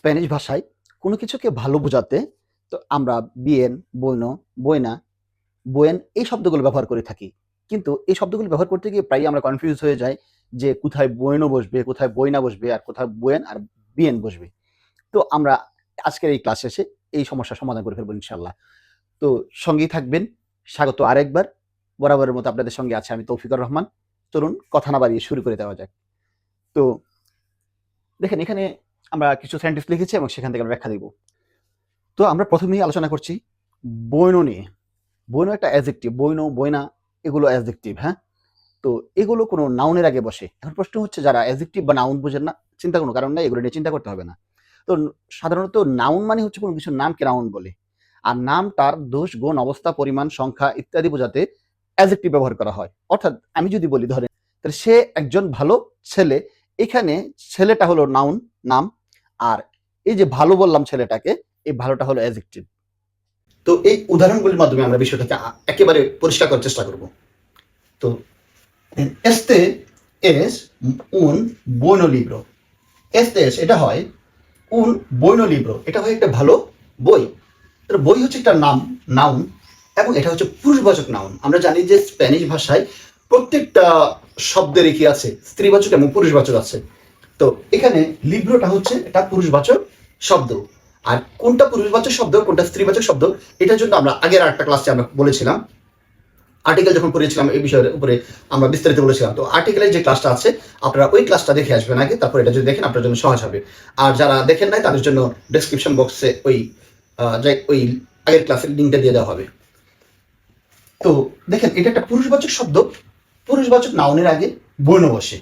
Spanish ভাষায় কোনো কিছুকে ভালো বোঝাতে তো আমরা বিয়েন, বৈন বইনা বোয়েন এই শব্দগুলো ব্যবহার করে থাকি। কিন্তু এই শব্দগুলো ব্যবহার করতে গিয়ে প্রায় আমরা কনফিউজ হয়ে যাই যে কোথায় বইনও বসবে, কোথায় বইনা বসবে আর কোথায় বইয়েন আর বিয়েন বসবে। তো আমরা আজকের এই ক্লাস শেষে এই সমস্যার সমাধান করে ফেলব ইনশাল্লাহ তো সঙ্গেই থাকবেন, স্বাগত আরেকবার। বরাবরের মতো আপনাদের সঙ্গে আছে আমি তৌফিকুর রহমান। চলুন কথা না বাড়িয়ে শুরু করে দেওয়া যাক। তো দেখেন এখানে আমরা কিছু সেন্টেন্স লিখেছি এবং সেখান থেকে আমরা ব্যাখ্যা দিব। তো আমরা প্রথমেই আলোচনা করছি বৈন নিয়ে। বৈন একটা অ্যাজেক্টিভ বৈন বইনা, এগুলো অ্যাজেক্টিভ হ্যাঁ? তো এগুলো কোনো নাউনের আগে বসে। এখন প্রশ্ন হচ্ছে, যারা অ্যাজেক্টিভ বা নাউন বোঝেন না, চিন্তা কোনো কারণ নাই, এগুলো নিয়ে চিন্তা করতে হবে না। তো সাধারণত নাউন মানে হচ্ছে কোনো কিছুর নামকে নাউন বলে। আর নাম, তার, দোষ, গুণ, অবস্থা, পরিমাণ, সংখ্যা ইত্যাদি বোঝাতে অ্যাজেক্টিভ ব্যবহার করা হয়। অর্থাৎ আমি যদি বলি, ধরেন, তাহলে সে একজন ভালো ছেলে, এখানে ছেলেটা হলো নাউন নাম আর এই যে ভালো বললাম ছেলেটাকে, এই ভালোটা হলো অ্যাজেক্টিভ তো এই উদাহরণগুলির মাধ্যমে আমরা বিষয়টাকে একেবারে পরিষ্কার করার চেষ্টা করব। তো este এস উন bueno libro este es এটা হয় উন bueno libro এটা হয় একটা ভালো বই। বই হচ্ছে একটা নাম, নাউন, এবং এটা হচ্ছে পুরুষবাচক নাউন। আমরা জানি যে স্প্যানিশ ভাষায় প্রত্যেকটা শব্দেরই কি আছে, স্ত্রীবাচক এবং পুরুষবাচক আছে। তো এখানে লিব্রোটা হচ্ছে এটা পুরুষবাচক শব্দ। আর কোনটা পুরুষবাচক শব্দ, কোনটা স্ত্রীবাচক শব্দ, এটার জন্য আমরা আগের আরেকটা ক্লাসে আমরা বলেছিলাম। আর্টিকেল যখন পড়েছিলাম এই বিষয়ের উপরে আমরা বিস্তারিত বলেছিলাম। তো আর্টিকেলের যে ক্লাসটা আছে, আপনারা ওই ক্লাসটা দেখে আসবেন আগে, তারপর এটা যদি দেখেন, আপনার জন্য সহজ হবে। আর যারা দেখেন নাই, তাদের জন্য ডেসক্রিপশন বক্সে ওই ওই আগের ক্লাসের লিঙ্কটা দিয়ে দেওয়া হবে। তো দেখেন, এটা একটা পুরুষবাচক শব্দ। পুরুষবাচক নাউনের আগে বর্ণ বসে।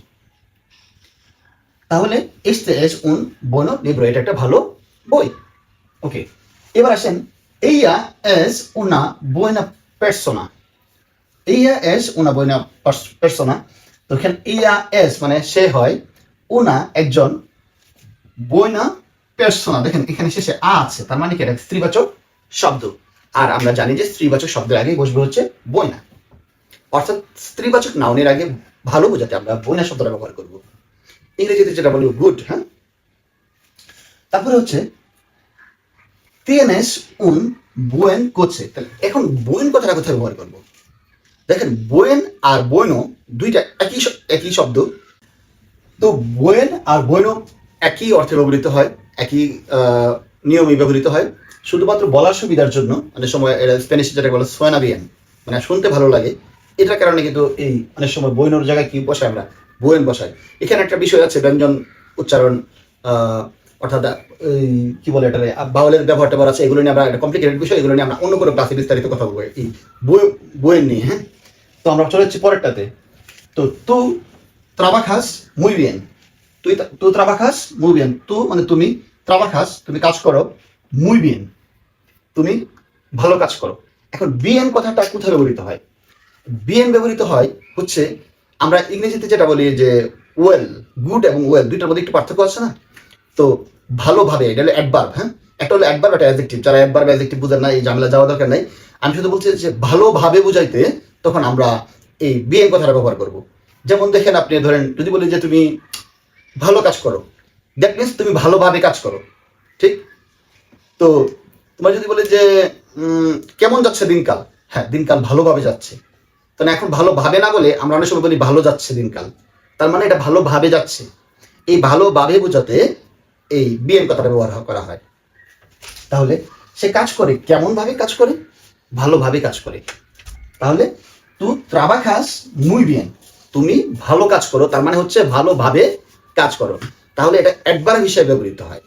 তাহলে este es un bueno libro এটা একটা ভালো বই। ওকে এবার আসেন ella es una buena persona ella es una buena pers- তো ella es মানে সে হয় una একজন buena persona দেখেন, এখানে শেষে আ আছে, তার মানে কি? এটা স্ত্রীবাচক শব্দ। আর আমরা জানি যে স্ত্রীবাচক শব্দের আগে বসবে হচ্ছে বইনা। অর্থাৎ স্ত্রীবাচক নাউনের আগে ভালো বোঝাতে আমরা বইনা শব্দটা ব্যবহার করব। ইংরেজিতে যেটা বলি গুড হ্যাঁ? তারপরে হচ্ছে tienes un buen coche তাহলে এখন বইন কথাটা কোথায় ব্যবহার করব? দেখেন বইন আর বইনো দুইটা একই একই শব্দ। তো বইন আর বইনো একই অর্থে ব্যবহৃত হয়, একই নিয়মে ব্যবহৃত হয়। শুধুমাত্র বলার সুবিধার জন্য, অনেক সময় এটা স্প্যানিশ যেটা বলে সোয়ানাবিয়ান মানে শুনতে ভালো লাগে। এটার কারণে কিন্তু এই অনেক সময় বইনোর জায়গায় কি বসে আমরা? বইন বসাই। এখানে একটা বিষয় আছে, ব্যঞ্জন উচ্চারণ অর্থাৎ কি বলে এটা বাউলের ব্যবহার ট্যাবহার আছে, এগুলো নিয়ে আমরা একটা কমপ্লিকেটেড বিষয়, এগুলো নিয়ে আমরা অন্য কোনো ক্লাসে বিস্তারিত কথা বলব এই বই বইয়ের নিয়ে হ্যাঁ? তো আমরা চলে যাচ্ছি পরেরটাতে। তো তু trabajas muy bien তুই তু trabajas muy bien তু মানে তুমি trabajas তুমি কাজ করো muy bien তুমি ভালো কাজ করো। এখন বিএন কথাটা কোথায় ব্যবহৃত হয়? বিএন ব্যবহৃত হয় হচ্ছে আমরা ইংরেজিতে যেটা বলি যে ওয়েল গুড এবং ওয়েল দুইটার মধ্যে একটু পার্থক্য আছে না? তো ভালোভাবে, এটা হলো অ্যাডভার্ব হ্যাঁ? একটা হলো অ্যাডভার্ব একটা অ্যাডজেক্টিভ যারা অ্যাডভার্ব অ্যাডজেক্টিভ বুঝেন না, এই ঝামেলা যাওয়া দরকার নাই। আমি শুধু বলছি যে ভালোভাবে বুঝাইতে তখন আমরা এই বিএন কথাটা ব্যবহার করব। যেমন দেখেন আপনি ধরেন, যদি বলি যে তুমি ভালো কাজ করো দ্যাট মিনস তুমি ভালোভাবে কাজ করো, ঠিক? তো তোমার যদি বলে যে কেমন যাচ্ছে দিনকাল? হ্যাঁ দিনকাল ভালোভাবে যাচ্ছে। তাহলে এখন ভালোভাবে না বলে আমরা অনেক সময় বলি ভালো যাচ্ছে দিনকাল। তার মানে এটা ভালোভাবে যাচ্ছে। এই ভালোভাবে বোঝাতে এই বিএন কথাটা ব্যবহার করা হয়। তাহলে সে কাজ করে, কেমন ভাবে কাজ করে? ভালোভাবে কাজ করে। তাহলে তু trabajas muy bien তুমি ভালো কাজ করো, তার মানে হচ্ছে ভালোভাবে কাজ করো। তাহলে এটা একবার হিসেবে ব্যবহৃত হয়।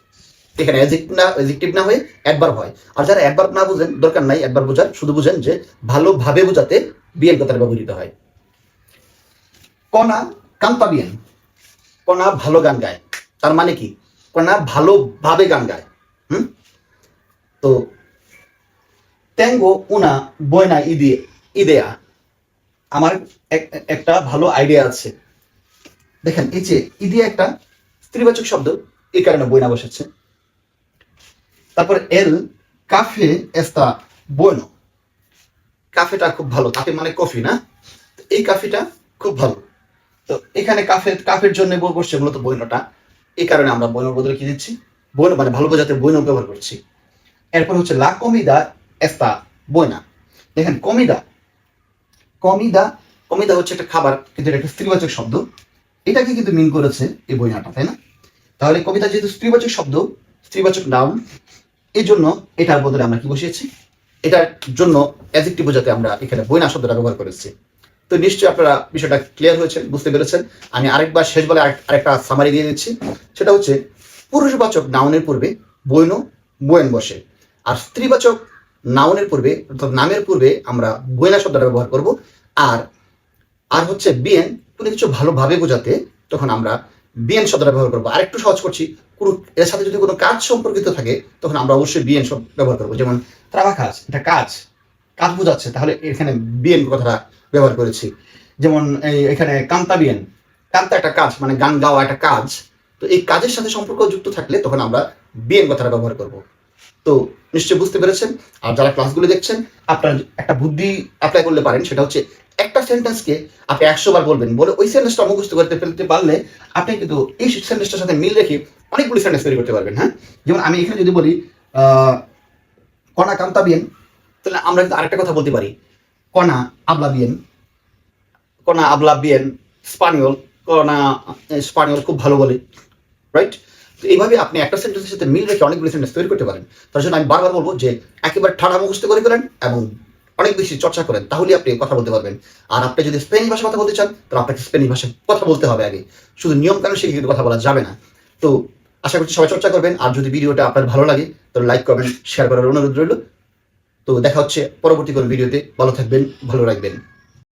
এখানে অ্যাজেক্টিভ না হয়ে অ্যাডভার্ব হয়। আর যারা অ্যাডভার্ব না বুঝেন, দরকার নাই অ্যাডভার্ব বোঝার, শুধু বুঝেন যে ভালোভাবে বোঝাতে বিএন কথাটা ব্যবহৃত হয়। কণা কান্তা বিএন কণা ভালো গান গায়। তার মানে কি? কণা ভালোভাবে গান গায়। হুম? তো ট্যাঙ্গো, উনা, বয়না, ইদি, ইদেয়া। আমার এক- একটা ভালো আইডিয়া আছে। দেখেন, এই যে ইদিয়া একটা স্ত্রীবাচক শব্দ, এই কারণে বইনা বসেছে। তারপর এল, কাফে এস্তা বইনো কাফেটা খুব ভালো, কাফে মানে কফি না? এই কাফিটা খুব ভালো। তো এখানে কাফে, কাফের জন্য বসছে মূলত বইনোটা। এই কারণে আমরা বইনোর বদলে কি দিচ্ছি? bueno মানে ভালো বোঝাতে bueno ব্যবহার করছি। এরপর হচ্ছে la comida এস্তা buena দেখেন, কমিদা কমিদা কমিদা হচ্ছে একটা খাবার, কিন্তু এটা একটা স্ত্রীবাচক শব্দ। এটাকে কিন্তু মিন করেছে এই বইনাটা, তাই না? তাহলে কবিতা যেহেতু স্ত্রীবাচক শব্দ স্ত্রীবাচক নাউন এই জন্য এটার বদলে আমরা কি বসিয়েছি? এটার জন্য অ্যাজেক্টিভ বোঝাতে আমরা এখানে বইনা শব্দটা ব্যবহার করেছি। তো নিশ্চয়ই আপনারা বিষয়টা ক্লিয়ার হয়েছে বুঝতে পেরেছেন। আমি আরেকবার শেষ বলে আরেকটা সামারি দিয়ে দিচ্ছি। সেটা হচ্ছে, পুরুষবাচক নাউনের পূর্বে বৈন বয়েন বসে। আর স্ত্রীবাচক নাউনের পূর্বে, অর্থাৎ নামের পূর্বে আমরা বইনা শব্দটা ব্যবহার করব। আর আর হচ্ছে বিএন কোনো কিছু ভালোভাবে বোঝাতে তখন আমরা বিএন শব্দটা ব্যবহার করব। আর একটু সহজ করছি কোনো, এর সাথে যদি কোনো কাজ সম্পর্কিত থাকে, তখন আমরা অবশ্যই বিএন শব্দ ব্যবহার করব। যেমন ত্রাবাখাস এটা কাজ কাজ বোঝাচ্ছে, তাহলে এখানে বিএন কথাটা ব্যবহার করেছি। যেমন এই এখানে কান্তা বিএন কান্তা একটা কাজ মানে গান গাওয়া একটা কাজ, তো এই কাজের সাথে সম্পর্ক যুক্ত থাকলে তখন আমরা বিএন কথাটা ব্যবহার করব। তো নিশ্চয়ই বুঝতে পেরেছেন? আর যারা ক্লাসগুলো দেখছেন, আপনার একটা বুদ্ধি অ্যাপ্লাই করলে পারেন, সেটা হচ্ছে একটা সেন্টেন্সকে আপনি একশো বার বলবেন, বলে ওই সেন্টেন্সটা মুখস্থ করতে ফেলতে পারলে আপনি কিন্তু এই সেন্টেন্সটার সাথে মিল রেখে অনেকগুলি সেন্টেন্স তৈরি করতে পারবেন হ্যাঁ? যেমন আমি এখানে যদি বলি কণা কান্তা বিয়েন তাহলে আমরা কিন্তু আরেকটা কথা বলতে পারি। কণা আবলা বিয়েন কণা আবলা বিয়েন স্পানিয়ল, কণা স্পানিয়ল খুব ভালো বলে রাইট তো এইভাবে আপনি একটা সেন্টেন্সের সাথে মিল রেখে অনেকগুলো সেন্টেন্স তৈরি করতে পারেন। তার জন্য আমি বারবার বলব যে, একেবারে ঠাড়া মুখস্থ করে ফেলেন এবং অনেক বেশি চর্চা করেন তাহলে আপনি কথা বলতে পারবেন। আর আপনি যদি স্পেনিশ ভাষা কথা বলতে চান, তাহলে আপনাকে স্পেনিশ ভাষায় কথা বলতে হবে আগে। শুধু নিয়ম কানুন শিখে কিন্তু কথা বলা যাবে না। তো আশা করছি সবাই চর্চা করবেন। আর যদি ভিডিওটা আপনার ভালো লাগে, তাহলে লাইক করবেন শেয়ার করার অনুরোধ রইল। তো দেখা হচ্ছে পরবর্তী কোনো ভিডিওতে। ভালো থাকবেন, ভালো রাখবেন।